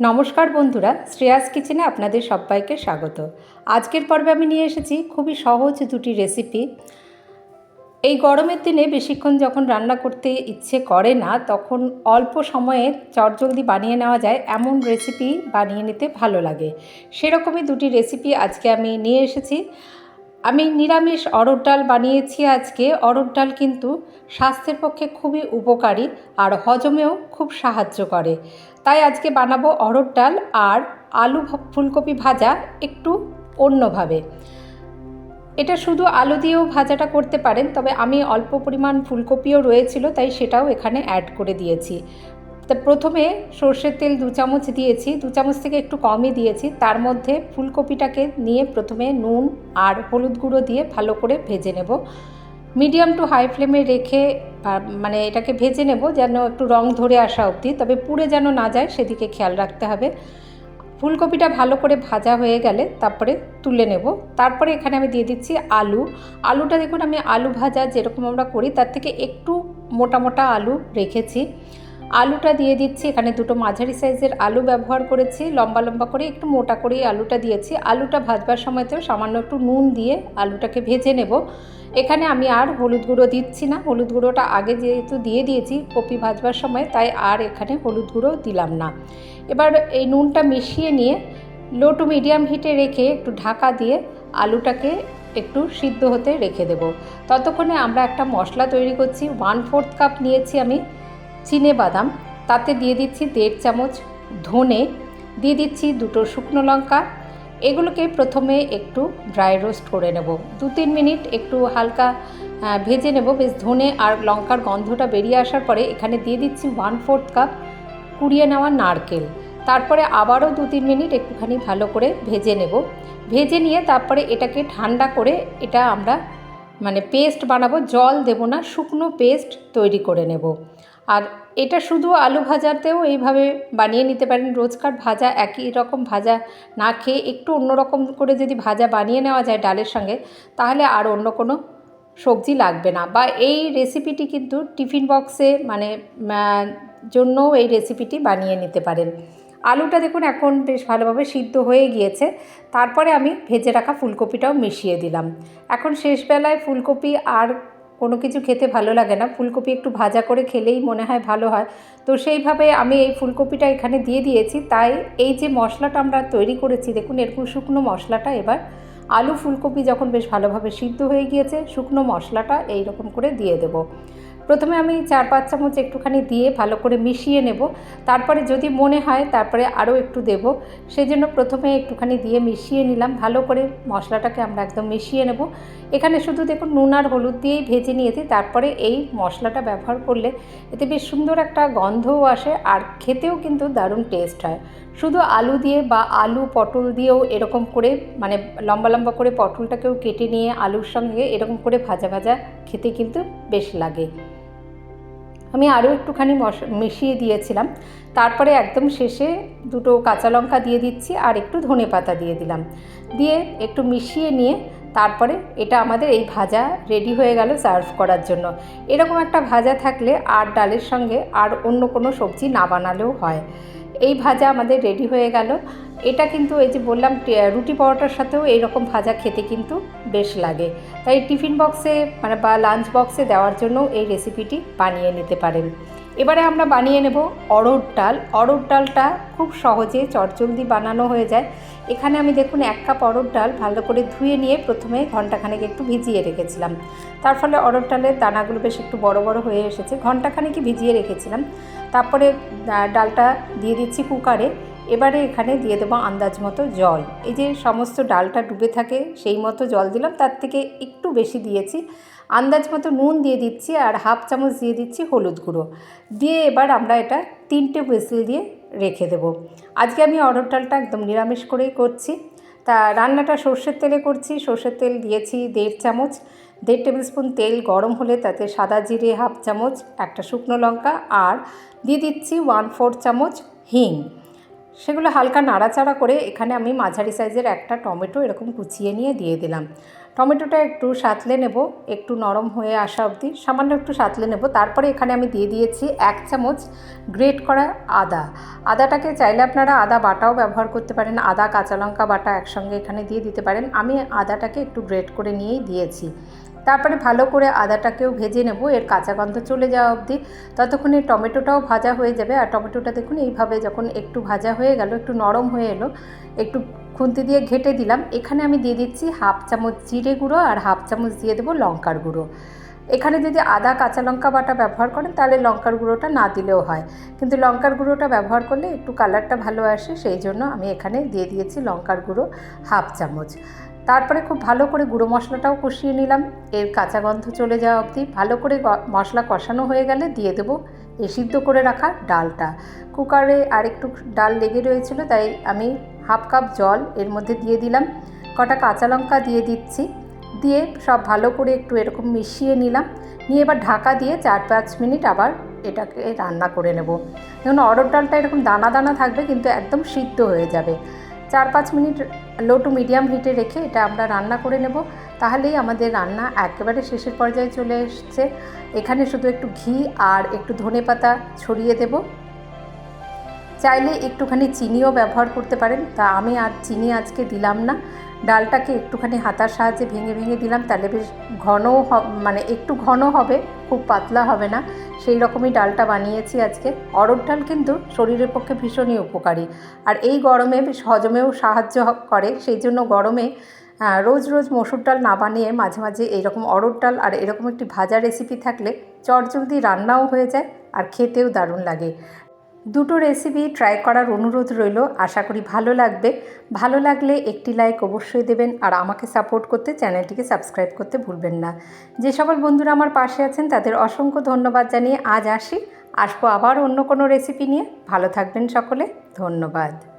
নমস্কার বন্ধুরা, শ্রেয়াস কিচেনে আপনাদের সবাইকে স্বাগত। আজকের পর্বে আমি নিয়ে এসেছি খুবই সহজ দুটি রেসিপি এই গরমের দিনে বেশিক্ষণ যখন রান্না করতে ইচ্ছে করে না, তখন অল্প সময়ে চটজলদি বানিয়ে নেওয়া যায়, এমন রেসিপি বানিয়ে নিতে ভালো লাগে। সেরকমই দুটি রেসিপি আজকে আমি নিয়ে এসেছি। আমি নিরামিষ অরড় ডাল বানিয়েছি আজকে। অরড় ডাল কিন্তু স্বাস্থ্যের পক্ষে খুবই উপকারী আর হজমেও খুব সাহায্য করে। তাই আজকে বানাবো অরড় ডাল আর আলু ফুলকপি ভাজা একটু অন্যভাবে। এটা শুধু আলু দিয়েও ভাজাটা করতে পারেন, তবে আমি অল্প পরিমাণ ফুলকপিও রয়েছিল, তাই সেটাও এখানে অ্যাড করে দিয়েছি। তা প্রথমে সর্ষের তেল দু চামচ দিয়েছি, দু চামচ থেকে একটু কমই দিয়েছি। তার মধ্যে ফুলকপিটাকে নিয়ে প্রথমে নুন আর হলুদ গুঁড়ো দিয়ে ভালো করে ভেজে নেব। মিডিয়াম টু হাই ফ্লেমে রেখে মানে এটাকে ভেজে নেব যেন একটু রং ধরে আসা অবধি, তবে পুড়ে যেন না যায় সেদিকে খেয়াল রাখতে হবে। ফুলকপিটা ভালো করে ভাজা হয়ে গেলে তারপরে তুলে নেব। তারপরে এখানে আমি দিয়ে দিচ্ছি আলু। আলুটা দেখুন, আমি আলু ভাজা যেরকম আমরা করি, তার থেকে একটু মোটা মোটা আলু রেখেছি। আলুটা দিয়ে দিচ্ছি। এখানে দুটো মাঝারি সাইজের আলু ব্যবহার করেছি। লম্বা লম্বা করে, একটু মোটা করেই আলুটা দিয়েছি। আলুটা ভাজবার সময়তেও সামান্য একটু নুন দিয়ে আলুটাকে ভেজে নেব। এখানে আমি আর হলুদ গুঁড়ো দিচ্ছি না। হলুদ গুঁড়োটা আগে যেহেতু দিয়ে দিয়েছি কপি ভাজবার সময়, তাই আর এখানে হলুদ গুঁড়ো দিলাম না। এবার এই নুনটা মিশিয়ে নিয়ে লো টু মিডিয়াম হিটে রেখে একটু ঢাকা দিয়ে আলুটাকে একটু সিদ্ধ হতে রেখে দেব। ততক্ষণে আমরা একটা মশলা তৈরি করছি। ওয়ান ফোর্থ কাপ নিয়েছি আমি। চিনে বাদাম, তাতে দিয়ে দিচ্ছি দেড় চামচ ধনে, দিয়ে দিচ্ছি দুটো শুকনো লঙ্কা। এগুলোকে প্রথমে একটু ড্রাই রোস্ট করে নেব। দু তিন মিনিট একটু হালকা ভেজে নেব। বেশ ধনে আর লঙ্কার গন্ধটা বেরিয়ে আসার পরে এখানে দিয়ে দিচ্ছি ওয়ান ফোর্থ কাপ কুড়িয়ে নেওয়া নারকেল। তারপরে আবারও দু তিন মিনিট একটুখানি ভালো করে ভেজে নেব। ভেজে নিয়ে তারপরে এটাকে ঠান্ডা করে এটা আমরা মানে পেস্ট বানাবো। জল দেব না, শুকনো পেস্ট তৈরি করে নেব। আর এটা শুধু আলু ভাজাতেও এইভাবে বানিয়ে নিতে পারেন। রোজকার ভাজা একই রকম ভাজা না খেয়ে একটু অন্যরকম করে যদি ভাজা বানিয়ে নেওয়া যায় ডালের সঙ্গে, তাহলে আর অন্য কোনো সবজি লাগবে না। বা এই রেসিপিটি কিন্তু টিফিন বক্সে মানে জন্যও এই রেসিপিটি বানিয়ে নিতে পারেন। আলুটা দেখুন এখন বেশ ভালোভাবে সিদ্ধ হয়ে গিয়েছে। তারপরে আমি ভেজে রাখা ফুলকপিটাও মিশিয়ে দিলাম। এখন শেষবেলায় ফুলকপি আর কোনো কিছু খেতে ভালো লাগে না। ফুলকপি একটু ভাজা করে খেলেই মনে হয় ভালো হয়। তো সেইভাবে আমি এই ফুলকপিটা এখানে দিয়ে দিয়েছি। তাই এই যে মশলাটা আমরা তৈরি করেছি, দেখুন এরকম শুকনো মশলাটা এবার। আলু ফুলকপি যখন বেশ ভালোভাবে সিদ্ধ হয়ে গিয়েছে, শুকনো মশলাটা এইরকম করে দিয়ে দেবো। প্রথমে আমি চার পাঁচ চামচ একটুখানি দিয়ে ভালো করে মিশিয়ে নেব। তারপরে যদি মনে হয় তারপরে আরও একটু দেব। সেই জন্য প্রথমে একটুখানি দিয়ে মিশিয়ে নিলাম। ভালো করে মশলাটাকে আমরা একদম মিশিয়ে নেব। এখানে শুধু দেখুন নুন আর হলুদ দিয়েই ভেজে নিয়েছি। তারপরে এই মশলাটা ব্যবহার করলে এতে বেশ সুন্দর একটা গন্ধও আসে আর খেতেও কিন্তু দারুণ টেস্ট হয়। শুধু আলু দিয়ে বা আলু পটল দিয়েও এরকম করে মানে লম্বা লম্বা করে পটলটাকেও কেটে নিয়ে আলুর সঙ্গে এরকম করে ভাজা ভাজা খেতে কিন্তু বেশ লাগে। আমি আরও একটুখানি মিশিয়ে দিয়েছিলাম। তারপরে একদম শেষে দুটো কাঁচা লঙ্কা দিয়ে দিচ্ছি আর একটু ধনে পাতা দিয়ে দিলাম। দিয়ে একটু মিশিয়ে নিয়ে তারপরে এটা আমাদের এই ভাজা রেডি হয়ে গেল সার্ভ করার জন্য। এরকম একটা ভাজা থাকলে আর ডালের সঙ্গে আর অন্য কোনো সবজি না বানালেও হয়। এই ভাজা আমাদের রেডি হয়ে গেল। এটা কিন্তু এই যে বললাম রুটি পরোটার সাথেও এইরকম ভাজা খেতে কিন্তু বেশ লাগে। তাই টিফিন বক্সে মানে বা লাঞ্চ বক্সে দেওয়ার জন্য এই রেসিপিটি বানিয়ে নিতে পারেন। এবারে আমরা বানিয়ে নেব অড়র ডাল। অড়র ডালটা খুব সহজে চটজলদি বানানো হয়ে যায়। এখানে আমি দেখুন এক কাপ অড়র ডাল ভালো করে ধুয়ে নিয়ে প্রথমে ঘন্টাখানেক একটু ভিজিয়ে রেখেছিলাম। তার ফলে অড়র ডালের দানাগুলো বেশ একটু বড় বড় হয়ে এসেছে। ঘন্টাখানেকই ভিজিয়ে রেখেছিলাম। তারপরে ডালটা দিয়ে দিচ্ছি কুকারে। এবারে এখানে দিয়ে দেবো আন্দাজ মতো জল। এই যে সমস্ত ডালটা ডুবে থাকে, সেই মতো জল দিলাম। তার থেকে একটু বেশি দিয়েছি। আন্দাজ মতো নুন দিয়ে দিচ্ছি আর হাফ চামচ দিয়ে দিচ্ছি হলুদ গুঁড়ো। দিয়ে এবার আমরা এটা তিনটে হুইসেল দিয়ে রেখে দেব। আজকে আমি অরড় ডালটা একদম নিরামিষ করেই করছি। তা রান্নাটা সর্ষের তেলে করছি। সর্ষের তেল দিয়েছি দেড় চামচ। দেড় টেবিল স্পুন তেল গরম হলে তাতে সাদা জিরে হাফ চামচ, একটা শুকনো লঙ্কা আর দিয়ে দিচ্ছি ওয়ান ফোর চামচ হিং। সেগুলো হালকা নাড়াচাড়া করে এখানে আমি মাঝারি সাইজের একটা টমেটো এরকম কুচিয়ে নিয়ে দিয়ে দিলাম। টমেটোটা একটু সাঁতলে নেব, একটু নরম হয়ে আসা অবধি। সামান্য একটু সাঁতলে নেব। তারপরে এখানে আমি দিয়ে দিয়েছি এক চামচ গ্রেট করা আদা। আদাটাকে চাইলে আপনারা আদা বাটাও ব্যবহার করতে পারেন। আদা, কাঁচা লঙ্কা বাটা একসঙ্গে এখানে দিয়ে দিতে পারেন। আমি আদাটাকে একটু গ্রেট করে নিয়েই দিয়েছি। তারপরে ভালো করে আদাটাকেও ভেজে নেব, এর কাঁচা গন্ধ চলে যাওয়া অবধি। ততক্ষণে টমেটোটাও ভাজা হয়ে যাবে, আর টমেটোটা দেখুন এইভাবে যখন একটু ভাজা হয়ে গেল, একটু নরম হয়ে এলো, একটু খুন্তি দিয়ে ঘেটে দিলাম। এখানে আমি দিয়ে দিচ্ছি হাফ চামচ জিরে গুঁড়ো আর হাফ চামচ দিয়ে দেবো লঙ্কার গুঁড়ো। এখানে যদি আদা কাঁচা লঙ্কা বাটা ব্যবহার করেন, তাহলে লঙ্কার গুঁড়োটা না দিলেও হয়। কিন্তু লঙ্কার গুঁড়োটা ব্যবহার করলে একটু কালারটা ভালো আসে, সেই জন্য আমি এখানে দিয়ে দিয়েছি লঙ্কার গুঁড়ো হাফ চামচ। তারপরে খুব ভালো করে গুঁড়ো মশলাটাও কষিয়ে নিলাম। এর কাঁচা গন্ধ চলে যাওয়া অবধি ভালো করে মশলা কষানো হয়ে গেলে দিয়ে দেবো সিদ্ধ করে রাখা ডালটা। কুকারে আর একটু ডাল লেগে রয়েছিল, তাই আমি হাফ কাপ জল এর মধ্যে দিয়ে দিলাম। কটা কাঁচা লঙ্কা দিয়ে দিচ্ছি। দিয়ে সব ভালো করে একটু এরকম মিশিয়ে নিলাম। নিয়ে এবার ঢাকা দিয়ে চার পাঁচ মিনিট আবার এটাকে রান্না করে নেব। দেখুন, অরড় ডালটা এরকম দানা দানা থাকবে, কিন্তু একদম সিদ্ধ হয়ে যাবে। চার পাঁচ মিনিট লো টু মিডিয়াম হিটে রেখে এটা আমরা রান্না করে নেব। তাহলেই আমাদের রান্না একেবারে শেষের পর্যায়ে চলে এসছে। এখানে শুধু একটু ঘি আর একটু ধনে পাতা ছড়িয়ে দেব। চাইলে একটুখানি চিনিও ব্যবহার করতে পারেন। তা আমি আর চিনি আজকে দিলাম না। ডালটাকে একটুখানি হাতার সাহায্যে ভেঙে ভেঙে দিলাম, তাহলে বেশ ঘনও মানে একটু ঘন হবে, খুব পাতলা হবে না। সেই রকমই ডালটা বানিয়েছি আজকে। অরড় ডাল কিন্তু শরীরের পক্ষে ভীষণই উপকারী। আর এই গরমে বেশ হজমেও সাহায্য করে। সেই জন্য গরমে রোজ রোজ মসুর ডাল না বানিয়ে মাঝে মাঝে এইরকম অরড় ডাল আর এরকম একটি ভাজা রেসিপি থাকলে চটজলদি রান্নাও হয়ে যায় আর খেতেও দারুণ লাগে। দুটো রেসিপি ট্রাই করার অনুরোধ রইল। আশা করি ভালো লাগবে। ভালো লাগলে একটি লাইক অবশ্যই দেবেন আর আমাকে সাপোর্ট করতে চ্যানেলটিকে সাবস্ক্রাইব করতে ভুলবেন না। যে সকল বন্ধুরা আমার পাশে আছেন, তাদের অসংখ্য ধন্যবাদ জানিয়ে আজ আসি। আসব আবার অন্য কোনো রেসিপি নিয়ে। ভালো থাকবেন সকলে। ধন্যবাদ।